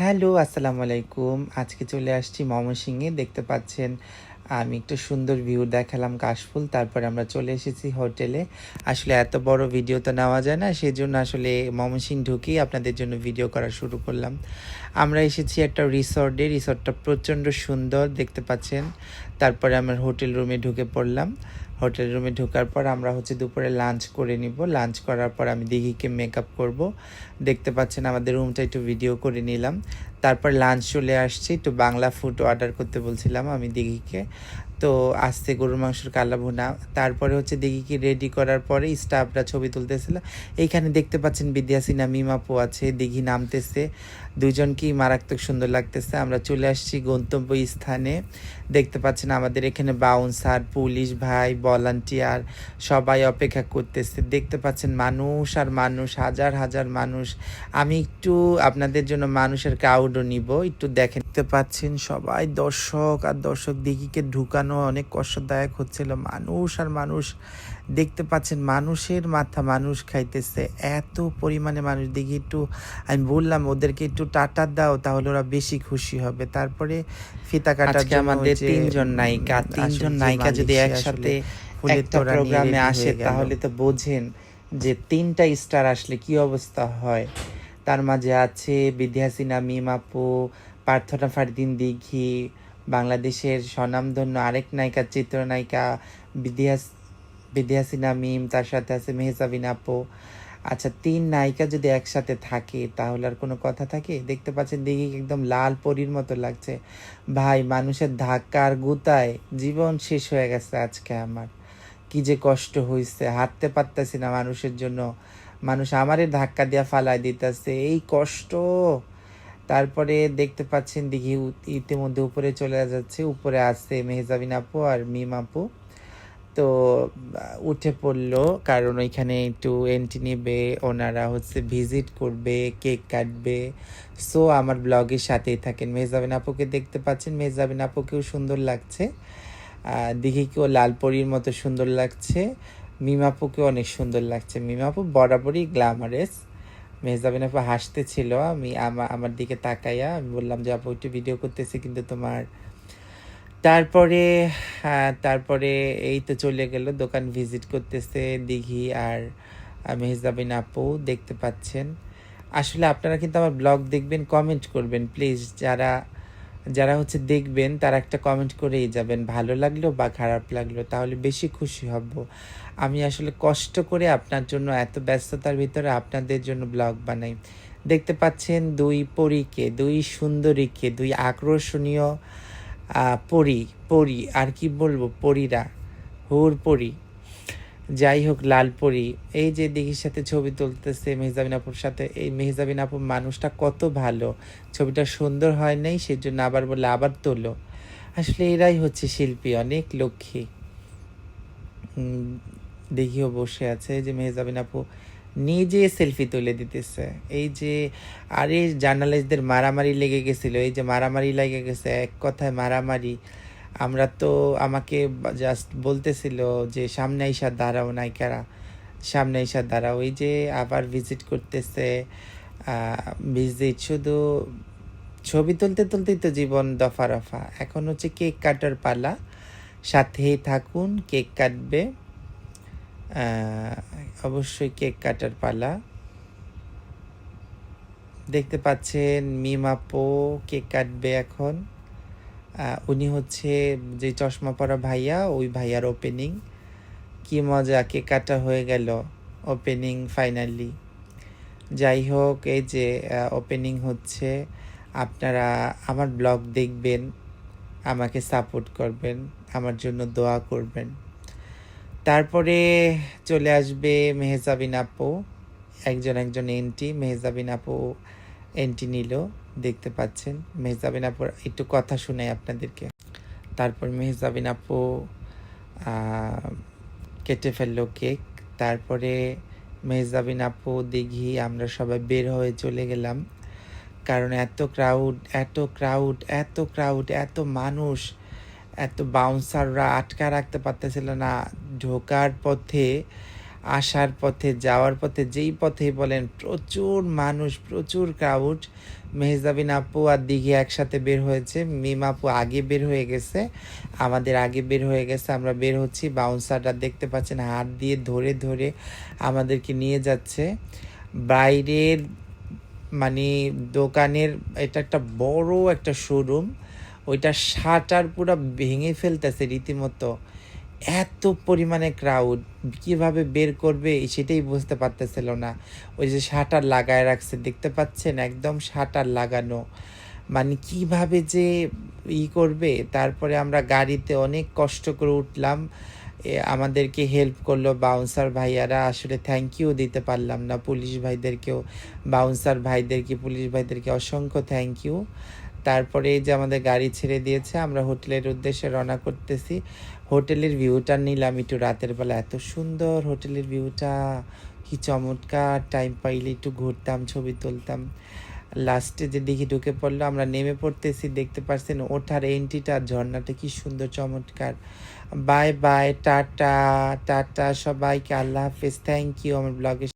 Hello, আসসালামু আলাইকুম। আজকে চলে আসছি ময়মনসিংহে। দেখতে পাচ্ছেন, আমি একটু সুন্দর ভিউ দেখালাম কাশফুল। তারপরে আমরা চলে এসেছি হোটেলে। আসলে এত বড় ভিডিও তো নেওয়া যায় না সেই জন্য আসলে ময়মনসিংহ ঢুকেই আপনাদের জন্য ভিডিও করা শুরু করলাম। আমরা এসেছি একটা রিসর্টে। রিসর্টটা প্রচণ্ড সুন্দর, দেখতে পাচ্ছেন। তারপরে আমরা হোটেল রুমে ঢুকে পড়লাম। হোটেল রুমে ঢোকার পর আমরা হচ্ছে দুপুরে লাঞ্চ করে নিব। লাঞ্চ করার পর আমি দিঘিকে মেকআপ করব। দেখতে পাচ্ছেন আমাদের রুমটা একটু ভিডিও করে নিলাম। তারপর লাঞ্চ চলে আসছে। একটু বাংলা ফুড অর্ডার করতে বলছিলাম আমি দিঘিকে। তো আসতে গরুর মাংসের কালা ভুনা তারপরে হচ্ছে দিঘিকে রেডি করার পরে স্টাফরা ছবি তুলতেছিল। এইখানে দেখতে পাচ্ছেন বিদ্যাসিনা মিমাপু আছে, দিঘি নামতেছে। দুজনকেই মারাত্মক সুন্দর লাগতেছে। আমরা চলে আসছি গন্তব্য স্থানে। দেখতে পাচ্ছেন আমাদের এখানে বাউন্সার পুলিশ ভাই ভলান্টিয়ার সবাই অপেক্ষা করতেছে। দেখতে পাচ্ছেন মানুষ আর মানুষ, হাজার হাজার মানুষ। আমি একটু আপনাদের জন্য মানুষের ক্রাউডও নিব একটু দেখেন দেখতে পাচ্ছেন সবাই। দর্শক আর দর্শক দিঘিকে ঢুকানো অনেক কষ্টদায়ক হচ্ছিল। মানুষ আর মানুষ দেখতে পাচ্ছেন মানুষের মাথা মানুষ খাইতেছে। এত পরিমাণে মানুষ দেখি একটু আমি বললাম ওদেরকে একটু টাটা দাও তাহলে ওরা বেশি খুশি হবে। তারপরে ফিতা কাটার আমাদের তিনজন নায়িকা, তিনজন নায়িকা যদি একসাথে একটা প্রোগ্রামে আসে তাহলে তো বোঝেন যে তিনটা স্টার আসলে কি অবস্থা হয়। তার মাঝে আছে বিদ্যাসিনা মিম আপু প্রার্থনা ফারদিন দিঘি, বাংলাদেশের স্বনামধন্য আরেক নায়িকা, চিত্রনায়িকা বিদ্যাস বিদ্যাসিনা মিম, তার সাথে আছে মেহজাবিন আপু। আচ্ছা তিন নায়িকা যদি একসাথে থাকে, তাহলে আর কোনো কথা থাকে? দেখতে পাচ্ছেন দিঘি একদম লাল পরীর মতো লাগছে। ভাই, মানুষের ধাক্কার গুতায় জীবন শেষ হয়ে গেছে আজকে আমার। কি যে কষ্ট হইছে, হাঁটতে পারতেছি না মানুষের জন্য। মানুষ আমারে ধাক্কা দিয়া ফালাই দিতেছে, এই কষ্ট। তারপরে দেখতে পাচ্ছেন দিঘি উ- ইতিমধ্যে উপরে চলে যাচ্ছে, উপরে আছে মেহজাবিন আপু আর মিম আপু। তো উঠে পড়ল, কারণ ওইখানে একটু এন্ট্রি নেবে, ওনারা হচ্ছে ভিজিট করবে কেক কাটবে। সো আমার ব্লগের সাথেই থাকেন মেহজাবিন আপুকে দেখতে পাচ্ছেন, মেহজাবিন আপুকেও সুন্দর লাগছে। দিঘিকেও লালপরির মতো সুন্দর লাগছে। মিমাপুকে অনেক সুন্দর লাগছে। মিমাপু বরাবরই গ্ল্যামারেস মেহজাবিন আপু হাসতেছিল, আমি আমা- আমার দিকে তাকাইয়া আমি বললাম যে, আপু, একটু ভিডিও করতেছি কিন্তু তোমার তারপরে তারপরে এই তো চলে গেল, দোকান ভিজিট করতেছে দিঘি আর মেহজাবিন আপু দেখতে পাচ্ছেন। আসলে আপনারা কিন্তু আমার ব্লগ দেখবেন কমেন্ট করবেন। প্লিজ যারা যারা হচ্ছে দেখবেন, তারা একটা কমেন্ট করেই যাবেন, ভালো লাগল বা খারাপ লাগল, তাহলে বেশি খুশি হব। আমি আসলে কষ্ট করে আপনার জন্য এত ব্যস্ততার ভিতরে আপনাদের জন্য ব্লগ বানাই। দেখতে পাচ্ছেন দুই পরীকে, দুই সুন্দরীকে, দুই আকর্ষণীয় পরী পরী, আর কি বলব, পরীরা, হুর পরী। যাই হোক লাল পরী এই যে দিঘির সাথে ছবি তুলতেছে মেহজাবিন আপুর সাথে, এই মেহজাবিন আপুর মানুষটা কত ভালো। ছবিটা সুন্দর হয় নাই সেই জন্য আবার বলে আবার তোলো। আসলে এরাই হচ্ছে শিল্পী, অনেক লক্ষ্মী। দেখিও বসে আছে যে মেহজাবিন আপু নিজে সেলফি তুলে দিতেছে। এই যে আরে, জার্নালিস্টদের মারামারি লেগে গেছিল, এই যে মারামারি লেগে গেছে, এক কথায় মারামারি। আমরা তো আমাকে জাস্ট বলতেছিল যে, সামনে আইসা দাঁড়াও নায়িকারা, সামনে আইসা দাঁড়াও। এই যে আবার ভিজিট করতেছে ভিজিট শুধু ছবি তুলতে তুলতেই তো জীবন দফা রফা। এখন হচ্ছে কেক কাটার পালা, সাথেই থাকুন, কেক কাটবে অবশ্যই কেক কাটার পালা। দেখতে পাচ্ছেন মিমাপো কেক কাটবে এখন। উনি হচ্ছে যে চশমা পরা ভাইয়া, ওই ভাইয়ার ওপেনিং কি মজা, কে কাটা হয়ে গেল ওপেনিং ফাইনালি যাই হোক, এই যে ওপেনিং হচ্ছে, আপনারা আমার ব্লগ দেখবেন, আমাকে সাপোর্ট করবেন, আমার জন্য দোয়া করবেন। তারপরে চলে আসবে মেহজাবিন আপু, একজন একজন এন্টি মেহজাবিন আপু এন্টি নিল দেখতে পাচ্ছেন মেহজাবিন আপুর, একটু কথা শোনাই আপনাদেরকে। তারপর মেহজাবিন আপু কেটে ফেলল কেক। তারপরে মেহজাবিন আপু দিঘি আমরা সবাই বের হয়ে চলে গেলাম। কারণ এত ক্রাউড এত ক্রাউড এত ক্রাউড এত মানুষ, এত বাউন্সাররা আটকা রাখতে পারতেছিল না। ঢোকার পথে আসার পথে, যাওয়ার পথে, যেই পথেই বলেন, প্রচুর মানুষ, প্রচুর ক্রাউড মেহজাবিন আপু আর দিঘি একসাথে বের হয়েছে। মিম আপু আগে বের হয়ে গেছে। আমাদের আগে বের হয়ে গেছে। আমরা বের হচ্ছি। বাউন্সারটা দেখতে পাচ্ছেন, হাত দিয়ে ধরে ধরে আমাদেরকে নিয়ে যাচ্ছে। বাইরের মানে দোকানের, এটা একটা বড় একটা শোরুম ওইটা শাটার পুরো ভেঙে ফেলতেছে রীতিমতো। এত পরিমাণে ক্রাউড কীভাবে বের করবে সেটাই বুঝতে পারতেছিল না। ওই যে শাটার লাগায় রাখছে, দেখতে পাচ্ছেন? একদম শাটার লাগানো। মানে কীভাবে যে ই করবে? তারপরে আমরা গাড়িতে অনেক কষ্ট করে উঠলাম। আমাদেরকে হেল্প করল বাউন্সার ভাইয়ারা। আসলে থ্যাংক ইউ দিতে পারলাম না পুলিশ ভাইদেরকেও। বাউন্সার ভাইদেরকে, পুলিশ ভাইদেরকে অসংখ্য থ্যাংক ইউ তারপরে এই যে আমাদের গাড়ি ছেড়ে দিয়েছে, আমরা হোটেলের উদ্দেশ্যে রওনা করতেছি। হোটেলের ভিউটা নিলাম একটু রাতের বেলা। এত সুন্দর হোটেলের ভিউটা। কি চমৎকার। টাইম পাইলে একটু ঘুরতাম, ছবি তুলতাম। লাস্টে যে দিকে ঢুকে পড়ল, আমরা নেমে পড়তেছি, দেখতে পাচ্ছেন ওঠার এন্ট্রিটা, ঝর্ণাটা কি সুন্দর, চমৎকার। বাই বাই টাটা টাটা সবাইকে, আল্লাহ হাফেজ। থ্যাংক ইউ আমার ব্লগে